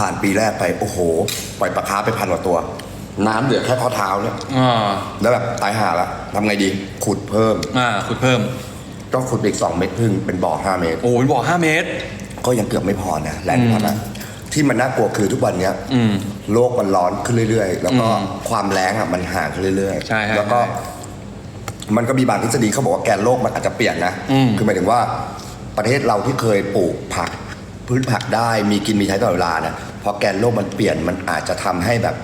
ผ่านปีแรกไปโอ้โห ปล่อยปลาคาร์ฟไปพันกว่าตัว น้ำเหลือแค่ข้อเท้าเนี่ยอ่าแล้วแบบตายห่าละทำไงดีขุดเพิ่ม อ่าขุดเพิ่ม ก็ขุดไปอีกสองเมตรครึ่งเป็นบ่อห้าเมตร โอ้ยบ่อห้าเมตร ก็ยังเกือบไม่พอนะแรงไม่พอนะที่มันน่ากลัวคือทุกวันเนี้ยอืมโลกมันร้อนขึ้นเรื่อยๆ แล้วก็อืมความแรงอะมันห่างขึ้นเรื่อยใช่ใช่แล้วก็ ใช่มันก็มีบางทฤษฎีเขาบอกว่าแกนโลกมันอาจจะเปลี่ยนนะอืม คือหมายถึงว่าประเทศเราที่เคยปลูกผักพืชผักได้มีกินมีใช้ตลอดเวลาเนี่ย พอแกนโลกมันเปลี่ยนมันอาจจะทำให้แบบ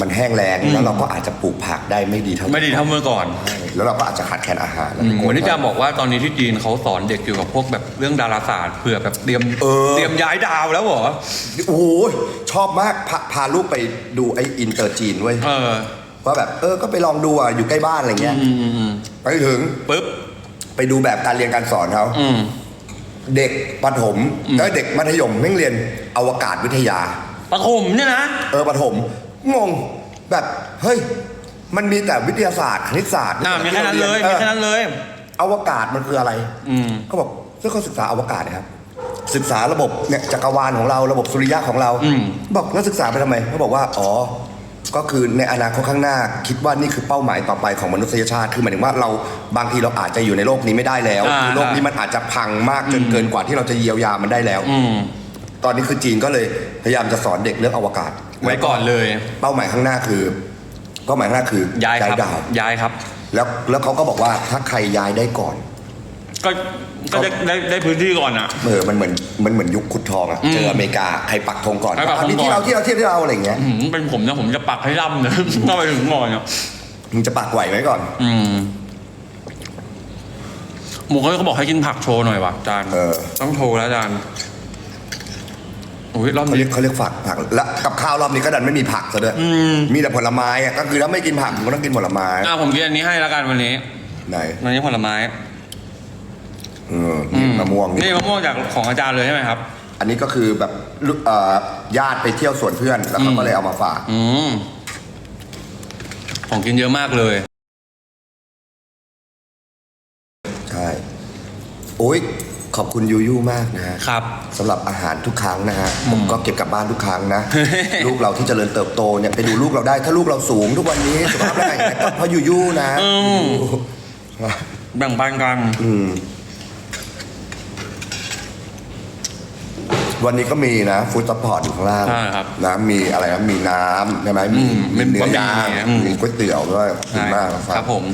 มันแห้งแล้งแล้วเราก็อาจจะปลูกผักได้ไม่ดีเท่าไม่ดีเท่าเมื่อก่อนใช่แล้วเราก็อาจจะขาดแคลนอาหารแล้วอืพี่มโก้วันนี้จะบอกว่าตอนนี้ที่จีนเขาสอนเด็กเกี่ยวกับพวกแบบเรื่องดาราศาสตร์เผื่อแบบเตรียมเออเตรียมย้ายดาวแล้วเหรอโอ้โหชอบมากพาพาลูกไปดูไอ้อินเตอร์จีนเว้ยเออว่าแบบเออก็ไปลองดูอะอยู่ใกล้บ้านอะไรเงี้ยอืมอืมอืมไปถึงปึ๊บไปดูแบบการเรียนการสอนเขาอืม เด็กประถมแล้วเด็กมัธยมแม่งเรียนอวกาศวิทยาปฐมเนี่ยนะ เออประถมงงแบบเฮ้ย มันมีแต่วิทยาศาสตร์คณิตศาสตร์อ่ามีแค่นั้นเลยอมีอแค่นั้นเลยอวกาศมันคืออะไรอืมเขาบอกเรื่องเขาศึกษาอวกาศนะครับศึกษาระบบเนี่ยจักรวาลของเราระบบสุริยะของเราอืมบอกแล้วศึกษาไปทำไมเขาบอกว่าอ๋อ ก็คือในอนาคตข้างหน้าคิดว่านี่คือเป้าหมายต่อไปของมนุษยชาติ คือหมายถึงว่าเราบางทีเราอาจจะอยู่ในโลกนี้ไม่ได้แล้วอ่า คือโลกนี้มันอาจจะพังมากจนอืมเกินกว่าที่เราจะเยียวยามันได้แล้ว อืมตอนนี้คือจีนก็เลยพยายามจะสอนเด็กเรื่องอวกาศไว้ก่อนเลย เป้าหมายข้างหน้าคือเป้าหมายข้างหน้าคือย้ายครับ ดาวย้ายครับ แล้วแล้วเขาก็บอกว่าถ้าใครย้ายได้ก่อน ก็ ก็ได้ได้ได้พื้นที่ก่อนอะเออมันเหมือนมันเหมือนยุคขุดทองอะอืมเจออเมริกาใครปักธงก่อนใครปักธงอันนี้ที่ก่เราอนที่เราที่เราอะไรอย่างเงี้ย อืมเป็นผมนะผมจะปักให้ล่ำเลยเข้าไปถึงก่อนอะมึงจะปักไหวไหมก่อน อืมหมูเขาบอกให้กินผักโชว์หน่อยว่ะอาจารย์เออ ต้องโชว์แล้วอาจารย์โอ้ยรอบเขานี้เรียกเขาเรียกฝักผักและกับข้าวรอบนี้ก็ดันไม่มีผักซะด้วยอืม มีแต่ผลไม้อะก็คือถ้าไม่กินผักมึงก็ต้องกินผลไม้อะผมกินอันนี้ให้แล้วกันวันนี้ไหนวันนี้ผลไม้ เออนี่มะม่วงนี่มะม่วงจากของอาจารย์เลยใช่ไหมครับ อันนี้ก็คือแบบลูกเอ่อญาติไปเที่ยวสวนเพื่อนแล้วเขาอืมก็เลยเอามาฝาก อืม ของกินเยอะมากเลย ใช่ โอ้ยขอบคุณยูยูมากนะฮะครับ สำหรับอาหารทุกครั้งนะฮะผมก็เก็บกลับบ้านทุกครั้งนะ ลูกเราที่เจริญเติบโตเนี่ยไปดูลูกเราได้ถ้าลูกเราสูงทุกวันนี้สุขภาพร่างกายแข็งแรงก็เพราะยูยูนะอืม แบ่งปันกัน อืม วันนี้ก็มีนะฟู้ดซัพพอร์ตอยู่ข้างล่างใช่ครับนะมีอะไรนะมีน้ำใช่ไหมมีอืมมีเนื้บะหมี่อย่างอืม มีก๋วยเตี๋ยวด้วยขอบคุณมากนะคครัรับบผม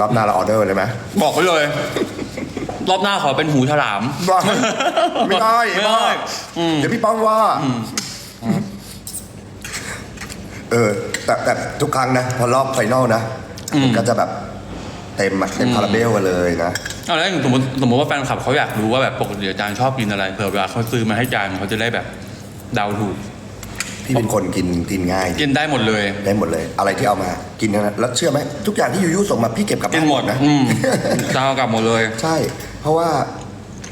รอบหน้าเราออเดอร์เลยไหม บอกไว้เลย รอบหน้าขอเป็นหูฉลาม ว่าไม่ได้ไม่ได้อืม เดี๋ยวพี่ป้องว่า เออ แต่แต่ทุกครั้งนะ พอรอบไฟนอลนะอืมมันก็จะแบบเต็มอะเต็มคาราเบลกันเลยนะ เอาแล้วสมมติสมมติว่าแฟนคลับเขาอยากรู้ว่าแบบปกติอาจารย์ชอบกินอะไรเผื่อเวลาเขาซื้อมาให้อาจารย์เขาจะได้แบบเดาถูก พี่เป็นคนกินกินง่ายกินได้หมดเลย ได้หมดเลย อะไรที่เอามากินนะแล้วเชื่อไหมทุกอย่างที่ยูยูส่งมาพี่เก็บกลับกิบ้านนหมดนะ อืม จะเอากลับหมดเลย ใช่ เพราะว่า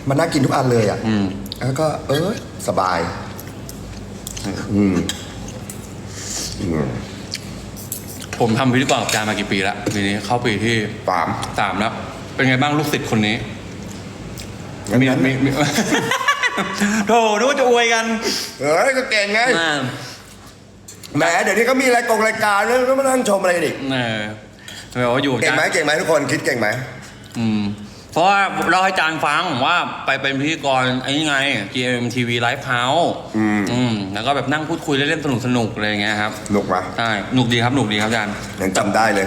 มันน่ากินทุกอันเลยอะอืม แล้วก็ เออสบาย อืมอืมผมทำพิธีกรกับอาจารย์มากี่ปีแล้วปีนี้เข้าปีที่ ปาม สามแล้ว เป็นไงบ้างลูกศิษย์คนนี้งั้นมีงั้นมีมี โถนึกว่าจะอวยกันเอ้ยก็เก่งไงอ่าแหมเดี๋ยวนี้ก็มีรายกงรายการแล้วแล้วมานั่งชมอะไรกันอีกเออแบบว่าอยู่กับเก่งอาไหมจารย์เก่งไหมทุกคนคิดเก่งไหมอืม เพราะว่าเราให้อาจารย์ฟังว่าไปเป็นพิธีกรไอ้นี่ไง GMTV Live House อืมอืม แล้วก็แบบนั่งพูดคุยเล่นๆสนุกๆอะไรอย่างเงี้ยครับ หนุกไหมใช่ หนุกดีครับ หนุกดีครับอาจารย์ ยังจำได้เลย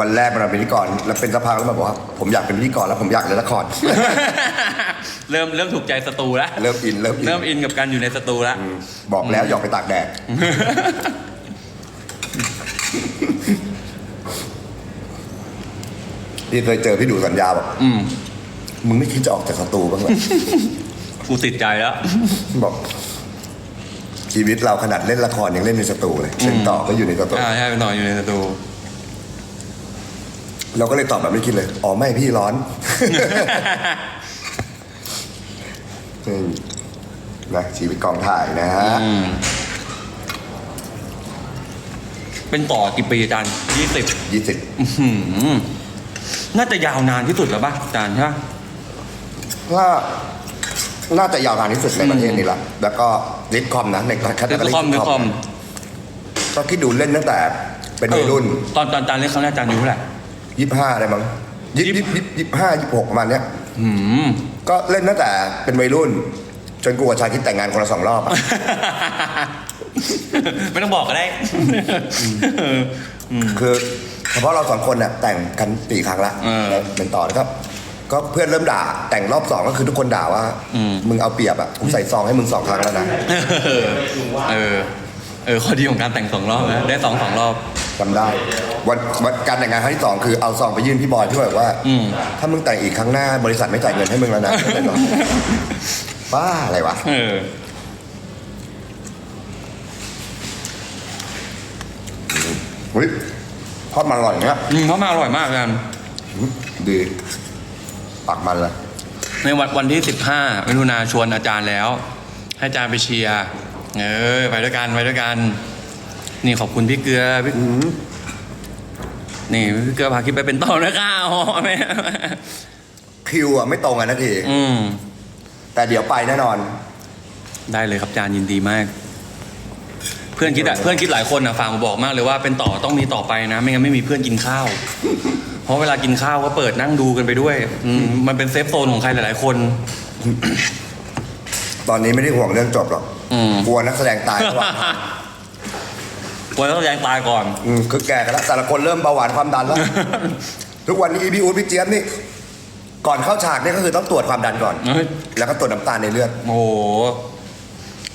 วันแรกมาเป็นพิธีกรแล้วเป็นสักพักแล้วมาบอกว่าผมอยากเป็นพิธีกรแล้วผมอยากเล่นละคร เริ่มเริ่มถูกใจสตูแล้วเริ่มอินเริ่มอินเริ่มอินกับการอยู่ในสตูแล้วอืมบอกแล้วอย่าออกไปตากแดดพี่เคยเจอพี่ดูสัญญาบอกอืมมึงไม่คิดจะออกจากสตูบ้างเหรอ กูติดใจแล้ว บอกชีวิตเราขนาดเล่นละครยังเล่นในสตูเลยเล่นต่อก็อยู่ในสตู อ่าใช่ไปนอนอยู่ในสตู เราก็เลยตอบแบบไม่คิดเลย อ๋อไม่พี่ร้อน อืมนะชีวิตกองถ่ายนะฮะอืมเป็นต่อกี่ปีอาจารย์ยี่สิบยี่สิบน่าจะยาวนานที่สุดแล้วป่ะอาจารย์ใช่ป่ะว่าน่าจะยาวนานที่สุดในประเทศนี้ละแล้วก็ลิทคอมนะ ในแคตตาเดล็คอมเดคอมก็คิดดูเล่นตั้งแต่เป็นวัยรุ่นตอนตอนจานเล่นครั้งแรกจานอายุเท่าไหร่ ยี่ห้าอะไรมั้งยี่ยี่ยี่ยี่ห้ายี่หกประมาณเนี้ยอืมก็เล่นตั้งแต่เป็นวัยรุ่น จนกูกับชายคิดแต่งงานคนละสองรอบอะ ไม่ต้องบอกก็ได้คือเฉพาะเราสองคนเนี่ยแต่งกันสี่ครั้งละเออแล้วเป็นต่อแล้วก็ก็เพื่อนเริ่มด่าแต่งรอบสองก็คือทุกคนด่าว่า อืม มึงเอาเปรียบอะกูใส่ซองให้มึงสองครั้งแล้วนะ เออ เออเออข้อดีของการแต่งสองรอบนะ ได้สองสองรอบ จำได้วันวันการแต่งงานครั้งที่สองคือเอาซองไปยื่นพี่บอยพี่บอยบอกว่าอืมถ้ามึงแต่งอีกครั้งหน้าบริษัทไม่จ่ายเงินให้มึงแล้วนะไม่เป็นไรหรอกบ้าอะไรวะเออเฮ้ยทอดมันอร่อยเนี้ยอืมเขามาอร่อยมากกันดีปักมันเลยในวันวันที่สิบห้ามิถุนาชวนอาจารย์แล้ว ให้อาจารย์ไปเชียร์เออไปด้วยกันไปด้วยกัน นี่ขอบคุณพี่เกลือพี่นี่พี่เกลือพาคิดไปเป็นต่อนะข้าวแม่คิวอะไม่ตรงกันนาทีอืมแต่เดี๋ยวไปแน่นอน ได้เลยครับอาจารย์ยินดีมาก เพื่อนคิดอะเพื่อนคิดหลายคนอะฝากมาบอกมากเลยว่าเป็นต่อต้องมีต่อไปนะ ไม่งั้นไม่มีเพื่อนกินข้าว เพราะเวลากินข้าวก็เปิดนั่งดูกันไปด้วยอืมมันเป็นเซฟโซนของใครหลาย ๆ คน ตอนนี้ไม่ได้ห่วงเรื่องจบหรอกอืม กลัวนักแสดงตายระหว่างก ลัวต้องแรงตายก่อน อืมคือแก่กันแล้วแต่ละคนเริ่มเบาหวานความดันแล้ว ทุกวันนี้พี่อู๊ดพี่เจี๊ยบนี่ ก่อนเข้าฉากนี่ก็คือต้องตรวจความดันก่อน เฮ้ย แล้วก็ตรวจน้ำตาลในเลือด โอ้โห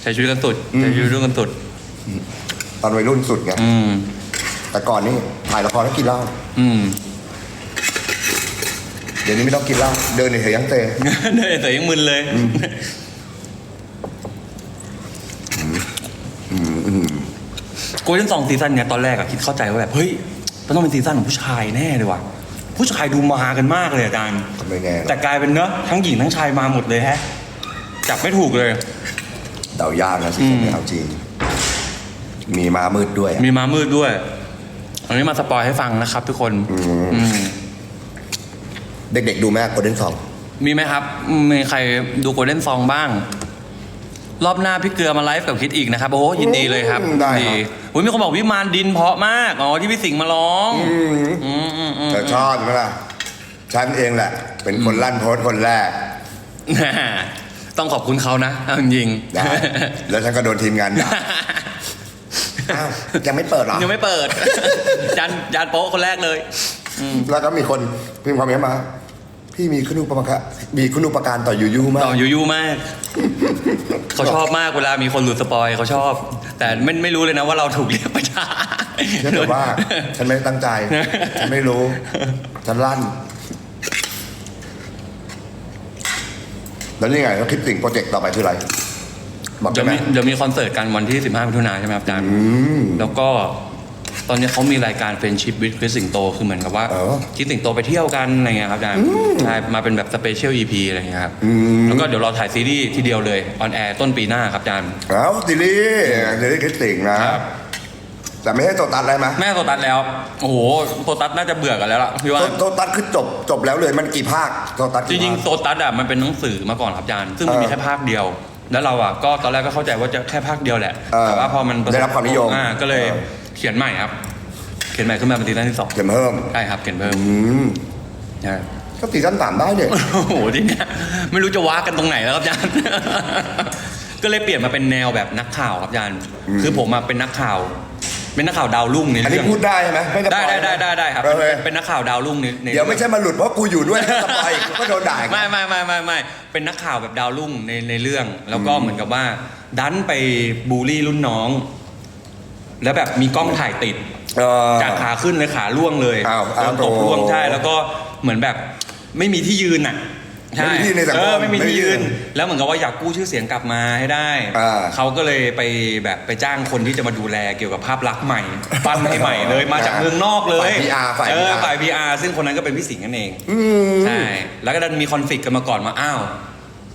ใช้ชีวิตกันสุดใช้ชีวิตกันสุด ตอนวัยรุ่นสุดไงอืม แต่ก่อนนี่ถ่ายละครต้องกินเหล้าอืม เดี๋ยวนี้ไม่ต้องกินเหล้าเดินเฉยๆยังเตะได้แต่ยังมึนเลย กลเด้นสองซีซั่นเนี่ยตอนแรกอะคิดเข้าใจว่าแบบเฮ้ยมันต้องเป็นซีซั่นของผู้ชายแน่เลยว่ะผู้ชายดูมากันมากเลยอาจารย์ก็ไม่แน่หรแต่อกกลายเป็นเนอะทั้งหญิงทั้งชายมาหมดเลยแฮะจับไม่ถูกเลย เดายากนะสิอืมเอาจริง มีม้ามืดด้วยอะ มีมามืดด้วยอันนี้มาสปอยให้ฟังนะครับ ทุกคนอืม อืมเด็กๆดูแม่โกลเด้นสองมีไหมครับ มีใครดูโกลเด้นซองบ้าง รอบหน้าพี่เกลือมาไลฟ์กับคิดอีกนะครับโอ้โหยินดีเลยครับได้คดีรับโอ้ยมีคนบอกวิมานดินเพราะมากอ๋อที่พี่สิงห์มาร้องอืมอืมอืมอืมแต่ชอบใช่ไหมล่ะฉันเองแหละ เป็นคนลั่นโพสต์คนแรกต้องขอบคุณเขานะเอาจริงๆ นะ แล้วฉันก็โดนทีมงานด่าอ้าวยังไม่เปิดเหรอ ยังไม่เปิด จานจานโป๊ะคนแรกเลย แล้วก็มีคนพิมพ์ความเห็นมา พี่มีคุณูปการมีคุณูปการต่อยูยูมาต่อกยูยูมาก เขาชอบมากเวลามีคนหลุดสปอยเขาชอบ แต่ไม่ไม่รู้เลยนะว่าเราถูกเรียกประชาเชื่อแต่ว่า ฉันไม่ได้ตั้งใจ ฉันไม่รู้ ฉันลั่น แล้วนี่ไงแล้วคลิปสิ่งโปรเจกต์ต่อไปคืออะไรบอกเดี๋ได้ยวไหมมีเดี๋ยวมีคอนเสิร์ตกันวันที่ 15มิถุนายนใช่ไหมครับอาจารย์อืมแล้วก็ ตอนนี้เขามีรายการเฟรนชิพวิดคริสสิงโตคือเหมือนกับว่าเออคิดสิงโตไปเที่ยวกันอะไรเงี้ยครับอาจารย์ใช่มาเป็นแบบสเปเชียลอีพีอะไรเงี้ยครับ อืม แล้วก็เดี๋ยวเราถ่ายซีรีส์ทีเดียวเลยออนแอร์ต้นปีหน้าครับอาจารย์แล้วซีรีส์ซีรีส์คลิปสิ่งนะ ครับ แต่ไม่ให้โตตัดอะไรไหมแม่โตตัดแล้ว โอ้โหโตตัดน่าจะเบื่อกันแล้วล่ะพี่ว่า โตโตตัดคือจบจบแล้วเลยมันกี่ภาคโตตัดจกี่ริงภาค ๆโตตัสอะมันเป็นหนังสือมาก่อนครับอาจารย์ ซึ่งมันมีเออแค่ภาคเดียว แล้วเราอะก็ตอนแรกก็เข้าใจว่าจะแค่ภาคเดียวแหละ เออแต่ว่าพอมันะสได้รับความนิยมอ่าก็เลยเออ เขียนใหม่ครับ เขียนใหม่ขึ้นมาเป็นซีซั่นที่สองเข็มเพิ่มใช่ครับเขียนเพิ่มอืมใช่ก็ตีสั้นสามได้เนี่ยโอ้โหทีเนี้ยไม่รู้จะว้ากันตรงไหนแล้วครับอาจารย์ ก็เลยเปลี่ยนมาเป็นแนวแบบนักข่าวครับอาจารย์ คือผมอะเป็นนักข่าว เป็นนักข่าวดาวรุ่งในอันนี้เรื่องพูดได้ใช่ไหมไม่สปได้อยได้ได้ได้ได้ครับโอเคเป็นเป็นนักข่าวดาวรุ่งในในเดี๋ยวไม่ใช่มาหลุดเพราะกูอยู่ด้วยแล้วสปอยกูก็โดนด่าอีกไม่ไม่ไม่ไม่ไม่เป็นนักข่าวแบบดาวรุ่งในในเรื่อง แล้วก็เหมือนกับว่า ดันไปบูลลี่รุ่นน้อง แล้วแบบมีกล้องถ่ายติดเออจากขาขึ้นเลยขาล่วงเลยอ้าวอ้าวแล้วตกโอ้ล่วงใช่แล้วก็เหมือนแบบไม่มีที่ยืนอะใช่ไม่มีที่ในสังคมเออไม่มีไม่มีที่ยืนที่แล้วเหมือนกับว่าอยากกู้ชื่อเสียงกลับมาให้ได้อ่าเขาก็เลยไปแบบไปจ้างคนที่จะมาดูแลเกี่ยวกับภาพลักษณ์ใหม่ปั้นให้ใหม่เลยมาจากเมืองนอกเลยฝ่าย PR ฝ่าย เออ PR ฝ่าย PR ซึ่งคนนั้นก็เป็นพี่สิงห์นั่นเอง อืม ใช่ แล้วก็ดันมีคอนฟ lict กันมาก่อนว่าอ้าว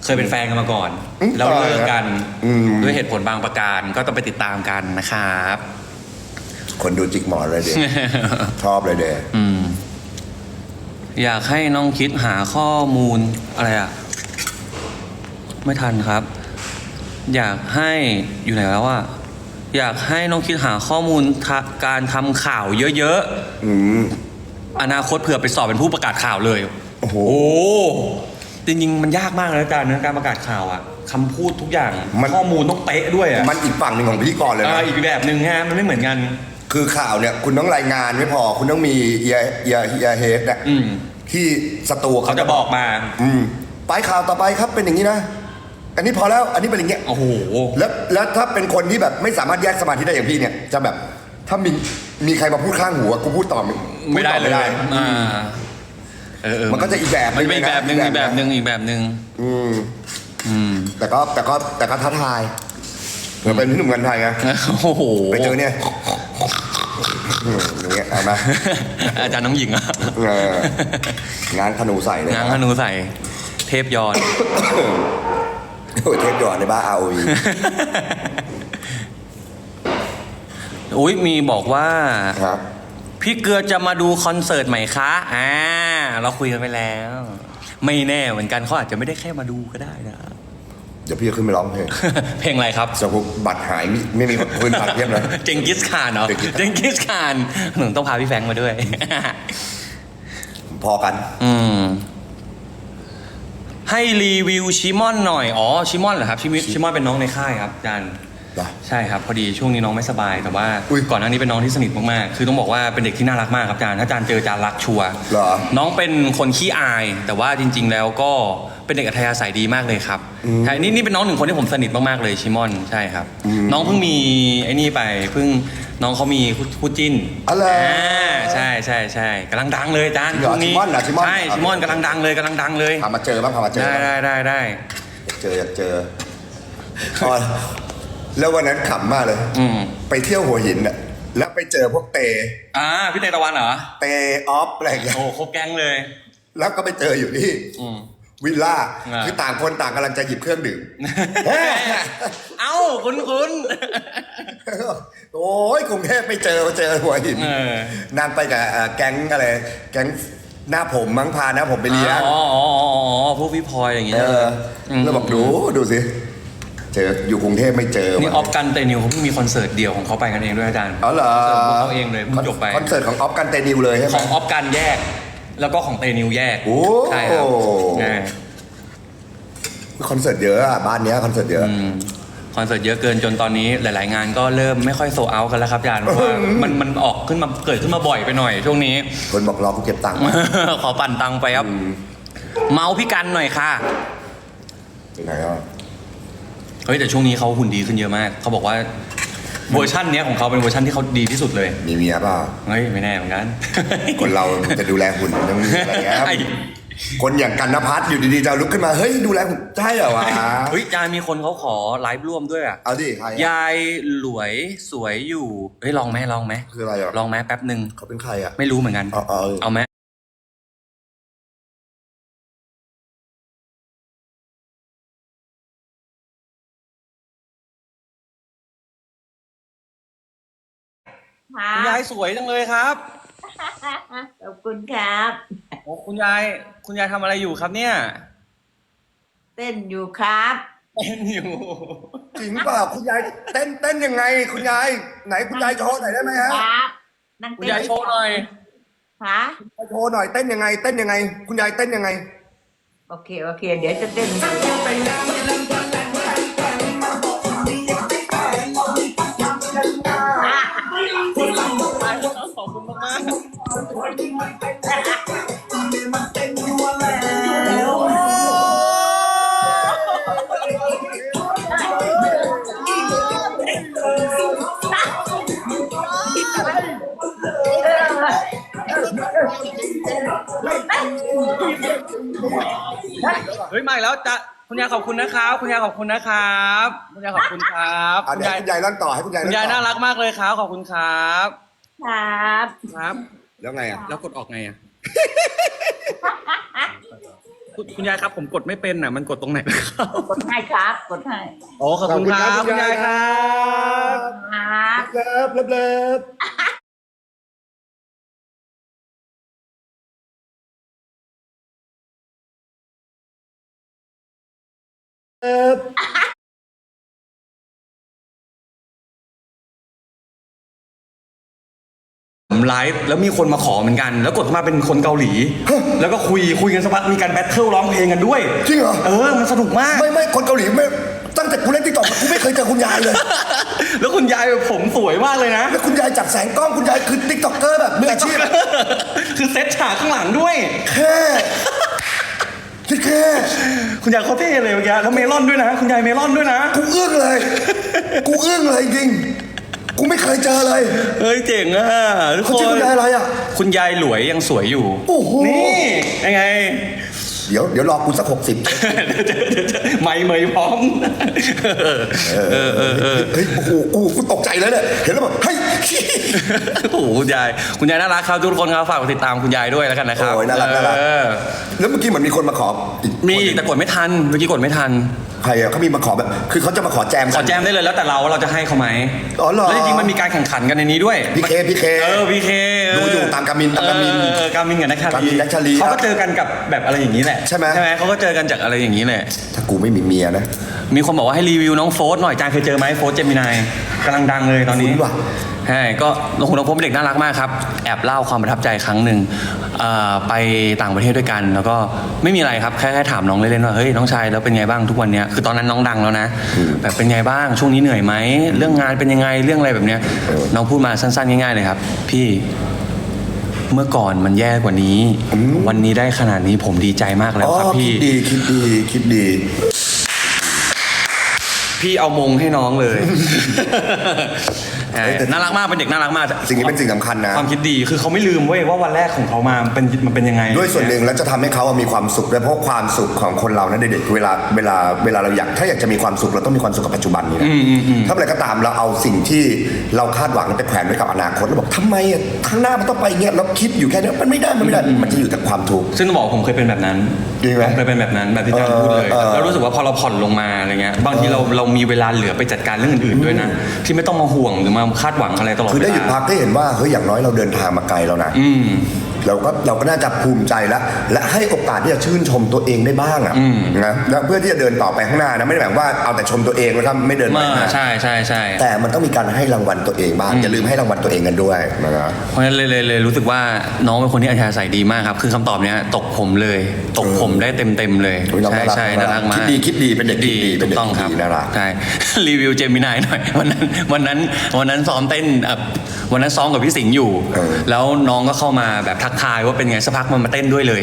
เคยเป็นแฟนกันมาก่อน อืมแล้วเลิกกันอืม ด้วยเหตุผลบางประการก็ต้องไปติดตามกันนะครับ คนดูจิกหมอนเลยเด็ชอบเลยเด็อืมอยากให้น้องคิดหาข้อมูลอะไรอะไม่ทันครับ อยากให้อยู่ไหนแล้วอะอยากให้น้องคิดหาข้อมูลทะการทำข่าวเยอะอืม ๆ อนาคตเผื่อไปสอบเป็นผู้ประกาศข่าวเลย โอ้โห โอ้ จริงๆมันยากมากเลยนะอาจารย์นะการประกาศข่าวอะคำพูดทุกอย่างมัน ข้อมูลต้องเป๊ะด้วยอะมันอีกฝั่งหนึ่งของพิธีกรเลยอ่านะอีกแบบหนึ่งฮะมันไม่เหมือนกัน คือข่าวเนี่ย คุณต้องรายงานไม่พอ คุณต้องมีเอียเอียเอียเฮดเนี่ยอืม ที่สตูเขาจะบอกมาอืมไปข่าวต่อไปครับเป็นอย่างนี้นะ อันนี้พอแล้วอันนี้เป็นอย่างเงี้ย โอ้โห แล้วแล้วถ้าเป็นคนที่แบบไม่สามารถแยกสมาธิได้อย่างพี่เนี่ย จะแบบถ้ามีมีใครมาพูดข้างหูอะกูพูดต่อไม่ได้เลยพูต่ออ่า เออเออมันก็จะอีกแบบมันเป็นอีกแบบหนึ่งะอีกแบบหนึ่งอีกแบบหนึ่งอืมอืมแต่ก็แต่ก็แต่ก็ท้าทายเหมือนเป็นพี่หนุ่มกันไทยไงโอ้โหไปเจอเนี่ยอืมอย่างเงี้ยเอามาอาจารย์น้องหญิงอะเอองานขนูใส่เลยนางฮนูใส่ เทพยอนโอ้ยเทปหยอดในบ้าเอาอีอุ้ยมีบอกว่าครับ พี่เกลือจะมาดูคอนเสิร์ตใหม่คะอ่าเราคุยกันไปแล้ว ไม่แน่เหมือนกันเขาอาจจะไม่ได้แค่มาดูก็ได้นะ เดี๋ยวพี่จะขึ้นไปร้องเพลงเพลงอะไรครับสมมติบัตรหายมิไม่มีคืนบัตรเทียบเลยเจงกิสคานเนาะเจงกิสเจงกิสคานหนูต้องพาพี่แฟรงค์มาด้วย พอกัน อืม ให้รีวิวชิมอนหน่อย อ๋อ ชิมอนเหรอครับ ชิมิชิมอนเป็นน้องในค่ายครับอาจารย์ เหรอ ใช่ครับพอดีช่วงนี้น้องไม่สบายแต่ว่าอุ๊ยก่อนหน้านี้เป็นน้องที่สนิทมากๆคือต้องบอกว่าเป็นเด็กที่น่ารักมากครับอาจารย์ถ้าอาจารย์เจออาจารย์รักชัวร์เหรอ น้องเป็นคนขี้อาย แต่ว่าจริง ๆ แล้วก็เป็นเด็กอัธยาศัยดีมากเลยครับใช่นี่นี่เป็นน้องหนึ่งคนที่ผมสนิทมากๆเลยชิมอนใช่ครับ น้องเพิ่งมีไอ้นี่ไปเพิ่งน้องเขามีคู่จิ้นอะไราใช่ใช่ใช่กำลังดังเลยอาจารย์เหรอช่วงนี้ชิมอนเหรอชิมอน ใช่ชิมอนกำลังดังเลยกำลังดังเลยพามาเจอบ้างพามาเจอได้บ้างได้ได้ได้ เจออยากเจออ๋อ แล้ววันนั้นขำมากเลย อืมไปเที่ยวหัวหินน่ะแล้วไปเจอพวกเต อ่าพี่เตยตะวันเหรอ เตออฟอะไรอย่างเงี้ยโอ้ครบแก๊งเลย แล้วก็ไปเจออยู่ที่อืม วิลล่าอ่า คือต่างคนต่างกำลังจะหยิบเครื่องดื่ม เอ้าคุณคุณโอ้ยกรุงเทพไม่เจอมาเจอหัวหิน เออนางไปกับเอ่อแก๊งอะไรแก๊งหน้าผมมั้งพาหน้าผมไปเลี้ยงอ๋ออ๋ออ๋ออ๋อพวกพี่พลอยอย่างเงี้เอยอมแล้วบอกดูดูสิ เจออยู่กรุงเทพไม่เจอนี่ออฟกันเตนิวเขาเพิ่งมีคอนเสิร์ตเดี่ยวของเขาไปกันเองด้วยอาจารย์อ๋อเหรอคอนเสิร์ตของเขาเองเลยเพิ่งจบไปคอนเสิร์ตของออฟกันเตนิวเลยใช่ไหขมองออฟกันแยก แล้วก็ของเตนิวแยกโอ้ใช่ครับใช่คอนเสิร์ตเยอะอะบ้านเนี้ยคอนเสิร์ตเยอะอืมคอนเสิร์ตเยอะเกินจนตอนนี้หลาย ๆ งานก็เริ่มไม่ค่อยโซเอากันแล้วครับอาจารย์เพราะว่ามันมันออกขึ้นมาเกิดขึ้นมาบ่อยไปหน่อยช่วงนี้คนบอกรอกูเก็บตังค์ขอปั่นตังค์ไปครับ เมาส์พี่กันหน่อยค่ะเป็นไงอะ เฮ้ยแต่ช่วงนี้เขาหุ่นดีขึ้นเยอะมาก เขาบอกว่าเวอร์ชันเนี้ยของเขาเป็นเวอร์ชันที่เขาดีที่สุดเลย มีเมียเปล่าเฮ้ยไม่แน่เหมือนกัน คนเราจะดูแลหุ่นต้องมีอะไรเงี้ยไอ้คนอย่างกันนภัสอยู่ดีๆจะลุกขึ้นมาเฮ้ยดูแลหุ่นใช่เหรอวะเฮ้ยจานมีคนเขาขอไลฟ์ร่วมด้วยอะเอาดิใครอะยายหลวยสวยอยู่เฮ้ยลองไหมลองไหมคืออะไรอะลองไหมแป๊บหนึ่งเขาเป็นใครอะไม่รู้เหมือนกัน เอาเอา เอาไหม ค่ะคุณยายสวยจังเลยครับ ขอบคุณครับ โอ้คุณยาย คุณยายทำอะไรอยู่ครับเนี่ยเต้นอยู่ครับ เต้นอยู่ จริงเปล่าคุณยายเต้นเต้นยังไง คุณยายไหนคุณยายโชว์หน่อยได้ไหมฮะครับนั่งคุณเต้นยายโชว์หน่อยค่ะโชว์หน่อยเต้นยังไง เต้นยังไง คุณยายเต้นยังไง โอเค โอเค เดี๋ยวจะเต้นให้ดูข เฮ้ยมาอีกแล้วจะคุณยายขอบคุณนะครับ คุณยายขอบคุณนะครับ คุณยายขอบคุณครับอะคุณเดี๋ยวยายคุณยายร่อนต่อให้คุณยายคุณยายร่น่าอนต่อรักมากเลยครับขอบคุณครับ ครับ ครับ แล้วไงอะ แล้วกดออกไงอะคุณคุณยายครับผมกดไม่เป็นอะ มันกดตรงไหนครับกดให้ครับ กดให้โอ้ขอบคุณครับคุณยายครับครับเลิฟเลิฟเลิฟผม ไลฟ์แล้วมีคนมาขอเหมือนกัน แล้วกดเข้ามาเป็นคนเกาหลี แล้วก็คุยคุยกันสักพักมีการแบทเทิลร้องเพลงกันด้วยจริงเหรอ เออมันสนุกมาก ไม่ไม่คนเกาหลีไม่ตั้งแต่กูเล่นติ๊กต็อกกูไม่เคยเจอคุณยายเลย แล้วคุณยายแบบผมสวยมากเลยนะ แล้วคุณยายจัดแสงกล้องคุณยายคือติ๊กต็อกเกอร์แบบมืออาชีพคือเซตฉากข้างหลังด้วยแค่คิดแค่คุณยายเขาเท่เลยเมื่อกี้แล้วเมลอนด้วยนะ คุณยายเมลอนด้วยนะ กูอึ้งเลย กูอึ้งเลยจริง กูไม่เคยเจอเลย เฮ้ยเจ๋งอะทุกเขาคชื่อนคุณยายอะไรอะ คุณยายหลวยยังสวยอยู่โอ้โห นี่ยังไง เดี๋ยวเดี๋ยวรอกูสักหกสิบไม่เมยพร้อมเออเออเออเออเฮ้ยโอ้โหกูกูตกใจเลยเนี่ยเห็นแล้วแบบเฮ้ย โอ้โหคุณยาย คุณยายน่ารักครับทุกคนครับฝากกดติดตามคุณยายด้วยแล้วกันนะครับโอ้ยน่ารักน่ารัก เออแล้วเมื่อกี้เหมือนมีคนมาขออีกมีแต่กดไม่ทัน เมื่อกี้กดไม่ทัน ใครอะเขามีมาขอแบบ คือเขาจะมาขอแจมขกัอน แจมได้เลยแล้วแต่เราว่าเราจะให้เขาไหมอ๋อเหรอแล้วจริงๆมันมีการแข่งขันกันในนี้ด้วยพี่เคพี่เคเออพี่เคดูอยู่ตามกามินตามกามินเออการมินกับนักชาลีกามินนักชาลีเขาก็เจอกันกับแบบอะไรอย่างนี้แหละใช่ไหม ใช่ไหมเขาก็เจอกันจากอะไรอย่างนี้แหละ ถ้ากูไม่มีเมียนะมีคนบอกว่าให้รีวิวน้องโฟสหน่อยจางเคยเจอไหมโฟสเจมินายกำลังดังเลยตอนนี้ คุ้นว่ะ ใช่ก็น้องคุณน้องโฟสเป็นเด็กน่ารักมากครับ แอบเล่าความประทับใจครั้งหนึ่งเอ่อไปต่างประเทศด้วยกัน แล้วก็ไม่มีอะไรครับแค่แค่ถามน้องเล่นๆว่าเฮ้ยน้องชายแล้วเป็นไงบ้างทุกวันเนี้ยคือตอนนั้นน้องดังแล้วนะแบบเป็นไงบ้างช่วงนี้เหนื่อยไหมเรื่องงานเป็นยังไงเรื่องอะไรแบบเนี้ยน้องพูดมาสั้นๆง่ายๆเลยครับ พี่เมื่อก่อนมันแย่กว่านี้ วันนี้ได้ขนาดนี้ผมดีใจมากแล้วอ๋อครับคิพี่ดดีคิดดีคิดดี พี่เอามงให้น้องเลย ใช่เฮ้ยแต่ น่ารักมากเป็นเด็กน่ารักมากสิ่งนี้เป็นสิ่งสำคัญนะ ความคิดดีคือเขาไม่ลืมเว้ยว่าวันแรกของเขามามันเป็นมันเป็นยังไง ด้วยส่วนหนึ่งแล้วจะทำให้เขามีความสุขด้วยเพราะความสุขของคนเรานั้นเด็กๆเวลาเวลาเวลาเราอยากถ้าอยากจะมีความสุขเราต้องมีความสุขกับปัจจุบันนี้นะถ้าอะไรก็ตามเราเอาสิ่งที่เราคาดหวังไปแขวนไว้กับอนาคตแล้วบอกทำไมอะข้างหน้ามันต้องไปอย่างเงี้ยแล้วคิดอยู่แค่เนี้ยมันไม่ได้มันไม่ได้มันจะอยู่แต่ความทุกข์ ซึ่งต้องบอกผมเคยเป็นแบบนั้นจริงไหมผมเคยเป็นแบบนั้นแบบที่อาจารย์พูดเลยเออเออ แล้วรู้สึกว่าพอเราผ่อนลงมาอะไรเงี้ยบางทีเราเรามีเวลาเหลือไปจัดการเรื่องอื่นๆด้วยนะที่ไม่ต้องมาห่วงหรือมาคาดหวังอะไรตลอดคือเวได้หยุดลาพักได้เห็นว่าเฮ้ยอย่างน้อยเราเดินทางมาไกลแล้วนะอืม เราก็เราก็น่าจะภูมิใจแล้ว และให้โอกาสที่จะชื่นชมตัวเองได้บ้างอะนะแล้วเพื่อที่จะเดินต่อไปข้างหน้านะไม่ได้หมายว่าเอาแต่ชมตัวเองแล้วก็ไม่เดินไปมาข้างหน้าใช่ใช่ใช่แต่มันต้องมีการให้รางวัลตัวเองบ้างอย่าลืมให้รางวัลตัวเองกันด้วยนะครับเพราะฉะนั้นเลยเลยเลยรู้สึกว่าน้องเป็นคนที่อัธยาศัยดีมากครับ คือคำตอบเนี้ยตกผมเลย ตกผมได้เต็มเต็มๆเลยโอ้ยน้องใช่น่ารักใช่น่ารักมากคิดดีคิดดีเป็นเด็กคิดดีเป็นเด็กถูกต้องคิดครับดีน่ารักใช่รีวิวเจมินายหน่อยวันนั้นวันนั้นวันนั้นซ้อมเต้นเอ่อวันนั้นซ้อมกับพี่สิงห์อยู่ แล้วน้องก็เข้ามาแบบทักทายว่าเป็นไงสักพักมันมาเต้นด้วยเลย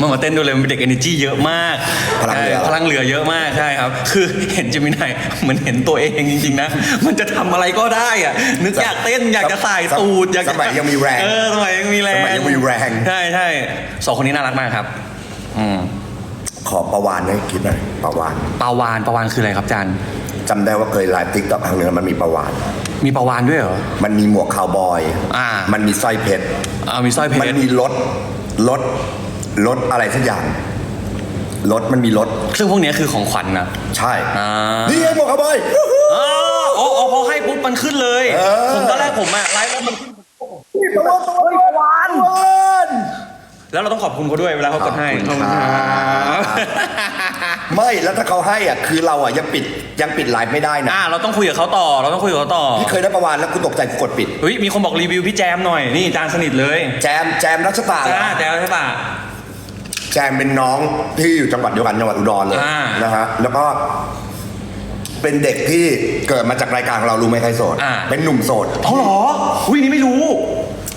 มันมาเต้นด้วยเลยมันเป็นเด็ก energy เยอะมากพลังเหลือใช่พลังเหลือเยอะมากใช่ครับ คือเห็นเจมินายเหมือนเห็นตัวเองจริงๆนะ มันจะทำอะไรก็ได้อะนึกอยากเต้นอยากจะสายตูดอยากจะสมัยยังมีแรงเออสมัยยังมีแรงสมัยยังมีแรงใช่ใช่สองคนนี้น่ารักมากครับ อืมขอประวานให้คิดหน่อยประวานปาวานปาวานคืออะไรครับอาจารย์ จำได้ว่าเคยไลฟ์ติ๊กต็อกครั้งหนึงมันมีประวานมีปาวานด้วยเหรอ มันมีหมวกคาวบอย อ่ามันมีสร้อยเพชร อ่ามีสร้อยเพมันชรมีรถรถรถอะไรสักอย่างรถมันมีรถซึ่งพวกเนี้ยคือของขวัญนะ ใช่อ่า นี่ไงหมวกคาวบอย อ๋อโอ้โอ้พอให้ปุ๊บมันขึ้นเลย เออ ผมตอนแรกผมอะไลฟ์แล้วมันขึ้นประวานประวานประวานแล้วเราต้องขอบคุณเขาด้วยเวลาเขากดให้ขอบคุณขอบครับ ไม่แล้วถ้าเขาให้อะคือเราอะยังปิด ยังปิดไลฟ์ไม่ได้นะอ่าเราต้องคุยกับเขาต่อ เราต้องคุยกับเขาต่อพี่เคยได้ประวานแล้วกูตกใจกูกดปิด เฮ้ยมีคนบอกรีวิวพี่แจมหน่อยนี่จานสนิทเลยแจมแจมรัชตาเหรอจ้าแจมใช่ปะ แจมเป็นน้องที่อยู่จังหวัดเดียวกันจังหวัดอุดรเลยอ่านะฮะแล้วก็เป็นเด็กที่เกิดมาจากรายการของเรารู้ไหมใครโสดอ่า เป็นหนุ่มโสด เขาเหรออุ้ยนี่ไม่รู้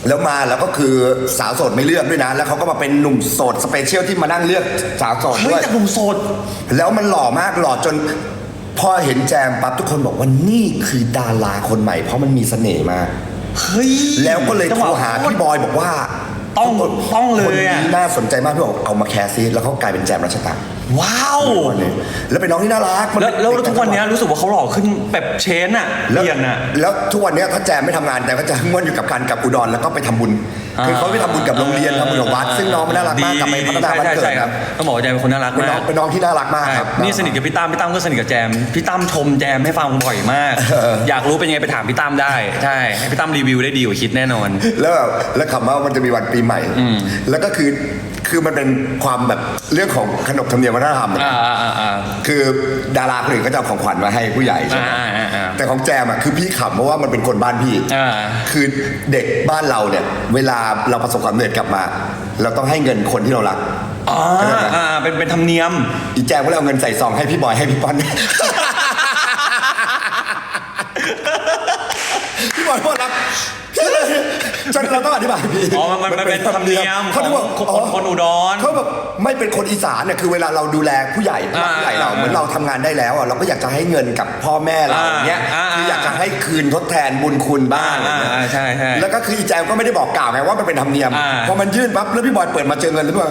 แล้วมาแล้วก็คือสาวโสดไม่เลือกด้วยนะ แล้วเขาก็มาเป็นหนุ่มโสดสเปเชียลที่มานั่งเลือกสาวโสดเฮ้ยด้วยจากหนุ่มโสด แล้วมันหล่อมากหล่อจน พอเห็นแจมปั๊บทุกคนบอกว่านี่คือดาราคนใหม่ เพราะมันมีเสน่ห์มากเฮ้ยแล้วก็เลยจังโทวะรหาพี่บอยบอกว่าต้องต้องเลยคนอะนี้น่าสนใจมากพี่บอกเอามาแคสซีแล้วเขากลายเป็นแจมรัชตาว้าวคนนี้แล้วเป็นน้องที่น่ารักมันแล้วเป็นแล้วเด็ทุกวันเนี้ยรู้สึกว่าเขาหล่อขึ้นแบบเชนอะเปแล้วลี่ยนอะแล้วทุกวันเนี้ยถ้าแจมไม่ทำงานแต่ก็จะม้วนอยู่กับการกลับอุดรแล้วก็ไปทำบุญ คือเขาไปทำบุญกับโรงเรียนทำบุญกับวัดซึ่งน้องมันน่ารักมากกลับไปพัฒนาบ้านใช่เกิใช่ดคครัรับบต้องบอกว่าแจมเป็นคนน่ารักเป็นน้มาองกเป็นน้องที่น่ารักมากใช่ครับนี่สนิทกับพี่ตั้มพี่ตั้มก็สนิทกับแจมพี่ตั้มชมแจมให้ฟังบ่อยมาก อยากรู้เป็นยังไงไปถามพี่ตั้มได้ใช่ให้พี่ตั้มรีวิวได้ดีกว่าคิดแน่นอน แล้วแบบแล้วคำว่ามันจะมีวันปีใหม่ แล้วก็คือ คือมันเป็นความแบบเรื่องของขนบธรรมเนียมวัฒนธรรมอะอ่าอ่าอ่าอ่า คือดาราคนอื่นก็จะเอาของขวัญมาให้ผู้ใหญ่ใช่ไหมอ่าอ่าอ่า แต่ของแจมอะคือพี่ขำเพราะว่ามันเป็นคนบ้านพี่ อ่า คือเด็กบ้านเราเนี่ย เวลาเราประสบความสำเร็จกลับมา เราต้องให้เงินคนที่เรารัก อ่าอ่าเป็นเป็นธรรมเนียม อีแจมก็เลยเอาเงินใส่ซองให้พี่บอยให้พี่ป้อน พี่บอยพ่อรักพี่เลย จนเราต้องอธิบายพี่อ๋อมันมันมันเป็นธรรมเนียมเขาถึงบอกของอ๋อคนคนอุดรเขาแบบไม่เป็นคนอีสานเนี่ยคือเวลาเราดูแลผู้ใหญ่อ่าผู้ใหญ่เราอ่าเหมือนเราทำงานได้แล้วอะเราก็อยากจะให้เงินกับพ่อแม่เราอ่าเนี้ยอ่าคืออยากจะให้คืนทดแทนบุญคุณบ้างอ่าอ่าใช่ใช่แล้วก็คืออีแจมก็ไม่ได้บอกกล่าวไงว่ามันเป็นธรรมเนียมอ่าพอมันยื่นปั๊บแล้วพี่บอยเปิดมาเจอเงินหรือเปล่า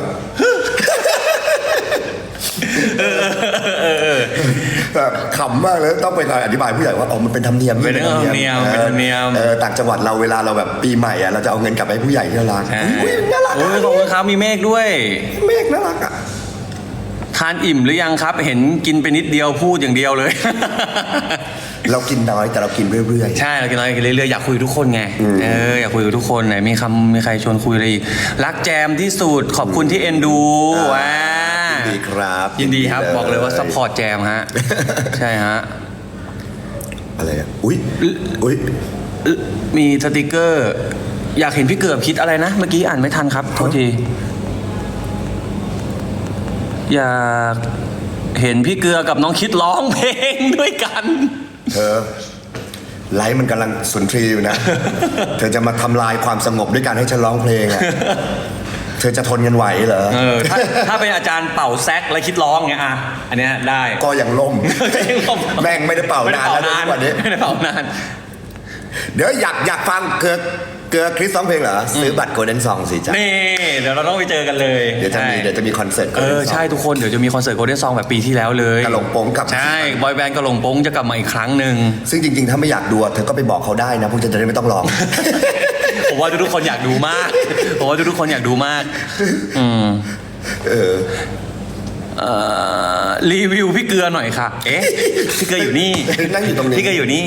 แบบขำมากเลยต้องไปอธิบายผู้ใหญ่ว่าอ๋อมันเป็นธรรมเนียมเป็นเรื่องธรรมเนียมเป็นธรรมเนียมเออต่างจังหวัดเราเวลาเราแบบปีใหม่อะเราจะเอาเงินกลับไปให้ผู้ใหญ่ที่เรารักใช่อุ๊ยน่ารักโอ้ยขอบคุณครับมีเมฆด้วย เมฆน่ารักอะทานอิ่มหรือยังครับ เห็นกินไปนิดเดียวพูดอย่างเดียวเลย เรากินน้อยแต่เรากินเรื่อย ใช่เรากินน้อยกินเรื่อยๆอยากคุยกับทุกคนไงอืม เอออยากคุยกับทุกคนไหนมีคำมีใครชวนคุยอะไรอีกรักแจมที่สุดขอบคุณที่เอ็นดูว้าๆดีครับยินดีครับบอกเลยว่าซัพพอร์ตแจมฮะ ใช่ฮะ อะไรอะอุ้ยอุ้ยเอ่อมีสติกเกอร์ อยากเห็นพี่เกือบคิดอะไรนะ เมื่อกี้อ่านไม่ทันครับโทษที อยากเห็นพี่เกลือกับน้องคิดร้องเพลงด้วยกัน เธอไลฟ์มันกำลังสุนทรีอยู่นะ เธอจะมาทำลายความสงบด้วยการให้ฉันร้องเพลงอะเธอจะทนกันไหวเหรอ เออถ้าถ้าเป็นอาจารย์เป่าแซกแล้วคิดร้องเงี้ยอะอันเนี้ยได้ก็ยังล่มแม่งไม่ได้เป่าไม่ได้นานเป่าแล้วนานทุกวันนี้ ไม่ได้เป่านาน เดี๋ยวอยากอยากฟังเกลือ เกลือคริสร้องเพลงเหรอ ซื้อบัตรโกลเด้นซองสิจ้ะนี่เดี๋ยวเราต้องไปเจอกันเลยเดี๋ยวจะมีใช่เดี๋ยวจะมีคอนเสิร์ต เออใช่ทุกคนเดี๋ยวจะมีคอนเสิร์ตโกลเด้นซองแบบปีที่แล้วเลยกระหลงโป้งกลับใช่บอยแบนด์กระหลงโป้งจะกลับมาอีกครั้งหนึ่งซึ่งจริงๆ ถ้าไม่อยากดูอะเธอก็ไปบอกเขาได้นะพวกเธอจะได้ไม่ต้องร้อง ผมว่าทุกๆคนอยากดูมากผมว่าทุกๆคนอยากดูมาก อืมเออ เอ่อรีวิวพี่เกลือหน่อยค่ะ เอ๊ะพี่เกลืออยู่นี่นั่งอยู่ตรงนี้ พี่เกลืออยู่นี่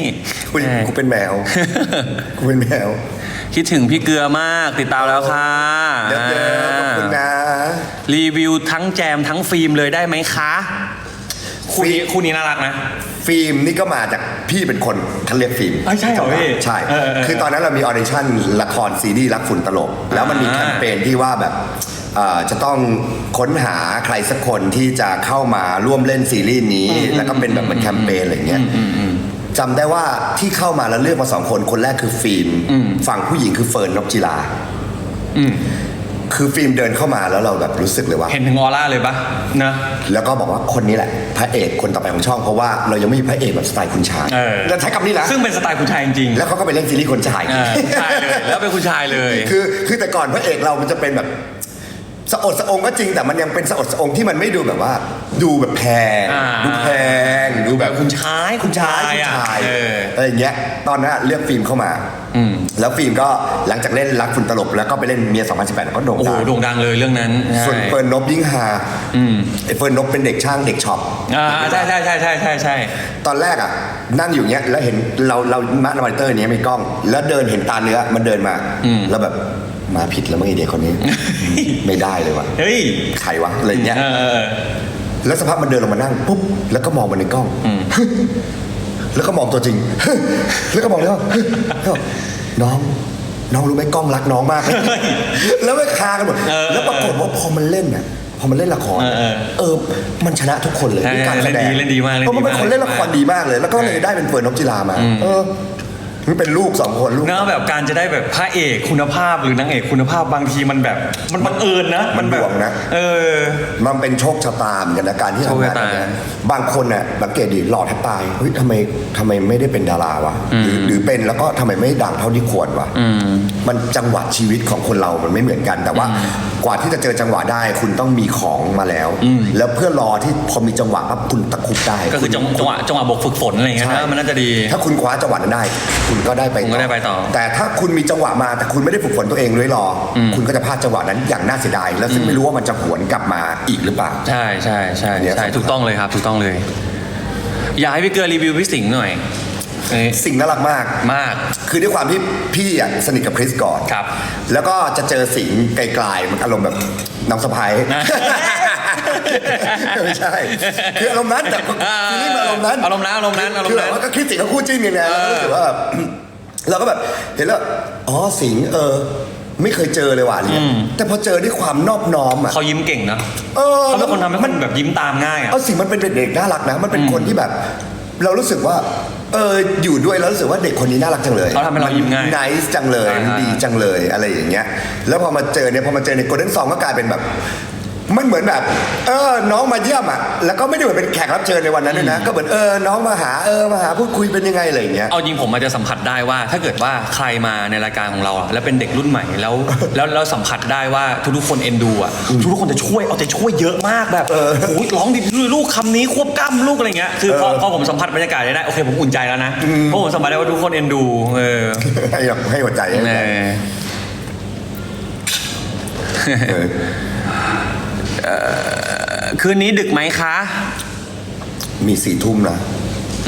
กูใช่ กูเป็นแมว กูเป็นแมว คิดถึงพี่เกลือมากติดตามแล้วค่ะเดี๋ยวเดี๋ยวขอบคุณนะ รีวิวทั้งแจมทั้งฟิล์มเลยได้ไหมคะคู่นี้คู่นี้น่ารักนะ ฟิล์มนี่ก็มาจากพี่เป็นคนคัดเลือกฟิล์มเอ้ยใช่เหรอพี่ใช่ เออเออเออคือตอนนั้นเรามีออเดชั่นละครซีรีส์รักฝุ่นตลก แล้วมันมีอ่าแคมเปญที่ว่าแบบเอ่อจะต้องค้นหาใครสักคนที่จะเข้ามาร่วมเล่นซีรีส์นี้ แล้วก็เป็นแบบเหมือนแคมเปญอะไรเงี้ย จำได้ว่าที่เข้ามาแล้วเลือกมาสองคน คนแรกคือฟิล์มฝั่งผู้หญิงคือเฟิร์นนกจิลา อืมคือฟิล์มเดินเข้ามาแล้วเราแบบรู้สึกเลยว่า เห็นถึงออร่าเลยปะนะแล้วก็บอกว่าคนนี้แหละ พระเอกคนต่อไปของช่องเพราะว่าเรายังไม่มีพระเอกแบบสไตล์คุณชายเออ แล้วใช้คำนี้นะซึ่งเป็นสไตล์คุณชายจริงๆแล้วเขาก็ไปเล่นซีรีส์คนชาย เออใช่เลย แล้วเป็นคุณชายเลย คือคือแต่ก่อนพระเอกเรามันจะเป็นแบบ สะอดสะองก็จริงแต่มันยังเป็นสะอดสะองที่มันไม่ดูแบบว่า ดูแบบแพงอ่าดูแพงดูแบบคุณชายคุณชายคุณคุณชายชายอะเอออะไรอย่างเงี้ยตอนนั้นอะเลือกฟิล์มเข้ามาอืม แล้วฟิล์มก็หลังจากเล่นรักฝุ่นตลบแล้วก็ไปเล่นเมีย2018ก็โด่งโอ้โหดังโด่งดังเลยเรื่องนั้นส่วนใช่เฟิร์นนบยิ่งฮาอืมไอ้เฟิร์นนบเป็นเด็กช่างเด็กช็อป อ่าใช่ใช่ใช่ใช่ใช่ใช่ ตอนแรกอะ นั่งอยู่เงี้ยแล้วเห็นเราเรามาร์คมอนิเตอร์เนี้ยมีกล้อง แล้วเดินเห็นตาเนื้อมันเดินมาอืมแล้วแบบ มาผิดแล้วมั้งไอเด็กคนนี้ ไม่ได้เลยว่ะเฮ้ยใครวะอะไรเงี้ยเออเออเออแล้วสักพักมันเดินลงมานั่งปุ๊บแล้วก็มองมาในกล้องอืมแล้วก็มองตัวจริง แล้วก็มองแล้วแล้วก็น้องน้องรู้ไหมกล้องรักน้องมาก แล้วไม่คากันหมดเออแล้วปรากฏว่าพอมันเล่นอะพอมันเล่นละครเออเออเออมันชนะทุกคนเลยใช่ด้วยการแสดงเล่นดีเล่นดีมากเล่นเพราะมันเป็นดีมากคนเล่นละครดีมากเลย แล้วก็เลยได้เป็นเฟิร์นนกจิลามาเออ มันเป็นลูกสองคนลูก เนอะแบบการจะได้แบบพระเอกคุณภาพหรือนางเอกคุณภาพบางทีมันแบบมันบังเอิญนะมันแบบดวงนะ เออ มันเป็นโชคชะตาเหมือนกันนะการที่โชคทำงานชะตาแบบเนี้ยบางคนน่ะสังเกตดิหล่อแทบตายเฮ้ยทำไมทำไมไม่ได้เป็นดาราวะหรือหรือเป็นแล้วก็ทำไมไม่ดังเท่าที่ควรวะอืมมันจังหวะชีวิตของคนเรามันไม่เหมือนกันแต่ว่า กว่าที่จะเจอจังหวะได้ คุณต้องมีของมาแล้ว แล้วเพื่อรอที่พอมีจังหวะปั๊บคุณตะคุบได้ก็คือจังจังหวะจังหวะบกฝึกฝนอะไรอย่างเงี้ยใช่นะมันน่าจะดี ถ้าคุณคว้าจังหวะนั้นได้ คุณก็ได้ไปคุณก็ได้ไปต่อ แต่ถ้าคุณมีจังหวะมาแต่คุณไม่ได้ฝึกฝนตัวเองเลยรออมคุณก็จะพลาดจังหวะนั้นอย่างน่าเสียดาย แล้วซึ่งไม่รู้ว่ามันจะหวนกลับมาอีกหรือเปล่า ใช่ใช่ใช่เนี่ยใช่ถูกต้องเลยครับ ถูกต้องเลย อยากให้พี่เกลือรีวิวพี่สิงห์หน่อย เอ้ยสิ่งน่ารักมาก มาก คือด้วยความที่พี่อะสนิทกับคริสก่อนครับ แล้วก็จะเจอสิงห์ไกลๆมันอารมณ์แบบน้องสะพ้ายนะไม่ใช่ คืออารมณ์นั้นแต่ฟีลลิ่งอารมณ์นั้นอารมณ์นั้นอารมณ์นั้นอารมณ์นั้น คือแบบว่าก็คิดสิงกับคู่จิ้นเนี่ยนะแล้วก็รู้สึกว่าแบบ เราก็แบบเห็นแล้ว อ๋อสิงเออ ไม่เคยเจอเลยว่ะอะไรเงี้ยแต่พอเจอด้วยความนอบน้อมอะ เขายิ้มเก่งนะเออ เขาเป็นคนทำให้คนแบบยิ้มตามง่ายอะ เอาสิงมันเป็นเด็กๆน่ารักนะ มันเป็นคนที่แบบ เรารู้สึกว่า เอออยู่ด้วยแล้วรู้สึกว่าเด็กคนนี้น่ารักจังเลยเขาทำให้เรายิ้มง่ายน i c e จังเลยอ่ามันดีจังเลยอะไรอย่างเงี้ย แล้วพอมาเจอเนี่ยพอมาเจอในโกลเด้นซองก็กลายเป็นแบบ มันเหมือนแบบ เออ น้องมาเยี่ยมอะ แล้วก็ไม่ได้เหมือนเป็นแขกรับเชิญในวันนั้นด้วยนะ ก็เหมือนเออ น้องมาหา เออ มาหาพูดคุยเป็นยังไงอะไรอย่างเงี้ย เอาจริงผมอาจจะสัมผัสได้ว่า ถ้าเกิดว่าใครมาในรายการของเราอะแล้วเป็นเด็กรุ่นใหม่แล้ว แล้วแล้วสัมผัสได้ว่าทุกๆคนเอ็นดูอะทุกๆคนจะช่วยเอาใจช่วยเยอะมากแบบโอ้ยร้องดิลูกคำนี้ควบกล้ำลูกอะไรเงี้ยคือพอพอผมสัมผัสบรรยากาศได้โอเคผมอุ่นใจแล้วนะเพราะผมสัมผัสได้ว่าทุกคนเอ็นดู เออให้แบบให้หัวใจให้หัวเอใจอเออ คืนนี้ดึกไหมคะ มีสี่ทุ่มนะ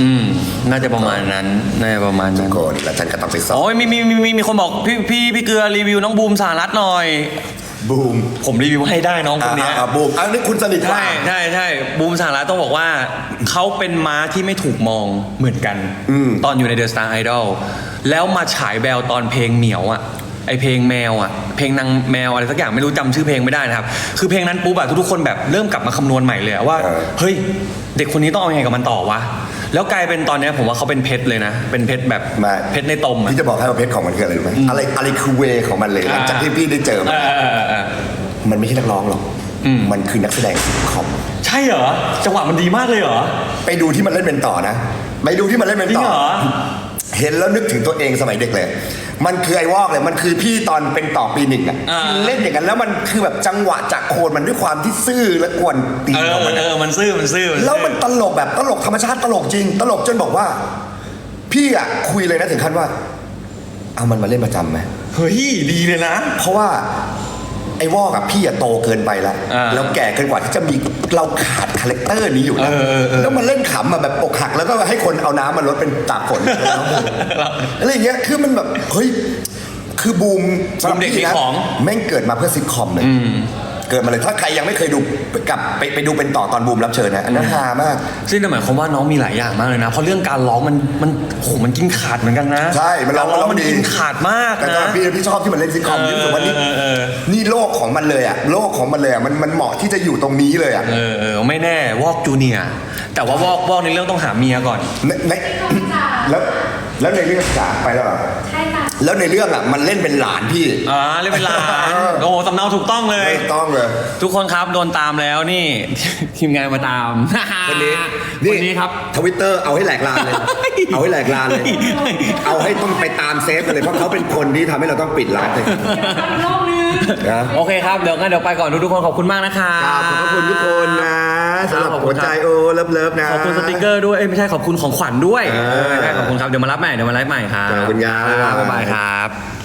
อืม น่าจะประมาณนั้น น่าจะประมาณทุนั้กนคนแล้วฉันก็ต้องไปสอบโอ้ยมีมีมีมีมีคนบอกพี่พี่พี่เกลือรีวิวน้องบูมสหรัฐหน่อย บูม ผมรีวิวให้ได้น้องคอ่านเนี้ยอ่าบูมอันนี้คุณสนิทกว่าใช่ใช่ใช่บูมสหรัฐต้องบอกว่าเขาเป็นม้าที่ไม่ถูกมองเหมือนกันอืมตอนอยู่ในเดอะสตาร์ไอดอลแล้วมาฉายแววตอนเพลงเหมียวอะ ไอเพลงแมวอะเพลงนางแมวอะไรสักอย่างไม่รู้จำชื่อเพลงไม่ได้นะครับ คือเพลงนั้นปุ๊บอะทุกๆคนแบบเริ่มกลับมาคำนวณใหม่เลยอะว่า เออ เฮ้ย เด็กคนนี้ต้องเอายังไงกับมันต่อวะ แล้วกลายเป็นตอนเนี้ยผมว่าเขาเป็นเพชรเลยนะ เป็นเพชรแบบมาเพชรในตมอะพี่จะบอกให้ว่าเพชรของมันคืออะไรรู้ไหมอะไรอะไรคือเวของมันเลยหลังจากที่พี่ได้เจอมันเออเออเออเออมันไม่ใช่นักร้องหรอกอืมมันคือนักแสดงซิทคอม ใช่เหรอ จังหวะมันดีมากเลยเหรอ ไปดูที่มันเล่นเป็นต่อนะ ไปดูที่มันเล่นเป็นจริต่งอเหรอ เห็นแล้วนึกถึงตัวเองสมัยเด็กเลย มันคือไอ้วอกเลยมันคือพี่ตอนเป็นต่อปีหนึ่งอะอ่า ที่เล่นอย่างนั้นแล้วมันคือแบบจังหวะจากโคนมันด้วยความที่ซื่อและกวนตีนเออของมันเออะ อมันซื่อมันซื่อซื่อ แล้วมันตลกแบบตลกธรรมชาติตลกจริง ตลกจนบอกว่า พี่อะคุยเลยนะถึงขั้นว่า เอามันมาเล่นประจำไหมเฮ้ยดีเลยนะ เพราะว่า ไอ้วอกอะพี่อะโตเกินไปแล้วอ่าแล้วแก่เกินกว่าที่จะมีเราขาดคาแรคเตอร์นี้อยู่นะเออเออเออแล้วมันเล่นขำอะแบบอกหักแล้วก็ให้คนเอาน้ำมาลดเป็นตากฝนอะไรอย่างเงี้ยคือมันแบบเฮ้ยคือบูมสำหรับบูมเด็กพี่นะมีของ แม่งเกิดมาเพื่อซิทคอมเลย เกิดมาเลยถ้าใครยังไม่เคยดูกลับไปไปดูเป็นต่อตอนบูมรับเชิญนะอันนั้นฮามาก ซึ่งนั่นหมายความว่าน้องมีหลายอย่างมากเลยนะ เพราะเรื่องการร้องมันมันโหมันกินขาดเหมือนกันนะใช่มันร้องการร้องมัมันนดีกินขาดมากแต่นะตอนพี่พี่ชอบที่มันเล่นซิทคอมเออที่รู้สึกว่านี่เออเออนี่โลกของมันเลยอะโลกของมันเลยอะมันมันเหมาะที่จะอยู่ตรงนี้เลยอะเออเออไม่แน่วอกจูเนียร์แต่ว่าวอกวอกในเรื่องต้องหาเมียก่อนในใน แล้วแล้วในเรื่องจ๋าไปแล้วเหรอใช่ค่ะ แล้วในเรื่องอะมันเล่นเป็นหลานพี่ อ่าเล่นเป็นหลานเออโอ้โหสำเนาถูกต้องเลย ไม่ต้องเลย ทุกคนครับโดนตามแล้วนี่ ทีมงานมาตามคนนี้คนนี้ครับ ทวิตเตอร์เอาให้แหลกลานเลย เอาให้แหลกลานเลย เอาให้ต้องไปตามเซฟกันเลยเพราะเขาเป็นคนที่ทำให้เราต้องปิดร้านเลยทำอีกรอบนึง นะโอเคครับ เดี๋ยวงั้นเดี๋ยวไปก่อนทุกๆคนขอบคุณมากนะครัครับขอบพระคุณทุกคนนะสำหรับขอบคุหัวณครับใจโอเลิฟเลิฟๆนะขอบคุณสติกเกอร์ด้วยเอ้ยไม่ใช่ขอบคุณของขวัญด้วยเออใช่ขอบคุณครับเดี๋ยวมารับใหม่เดี๋ยวมาไลฟ์ใหม่ครับขอบคุณครับ บ๊ายบายครับ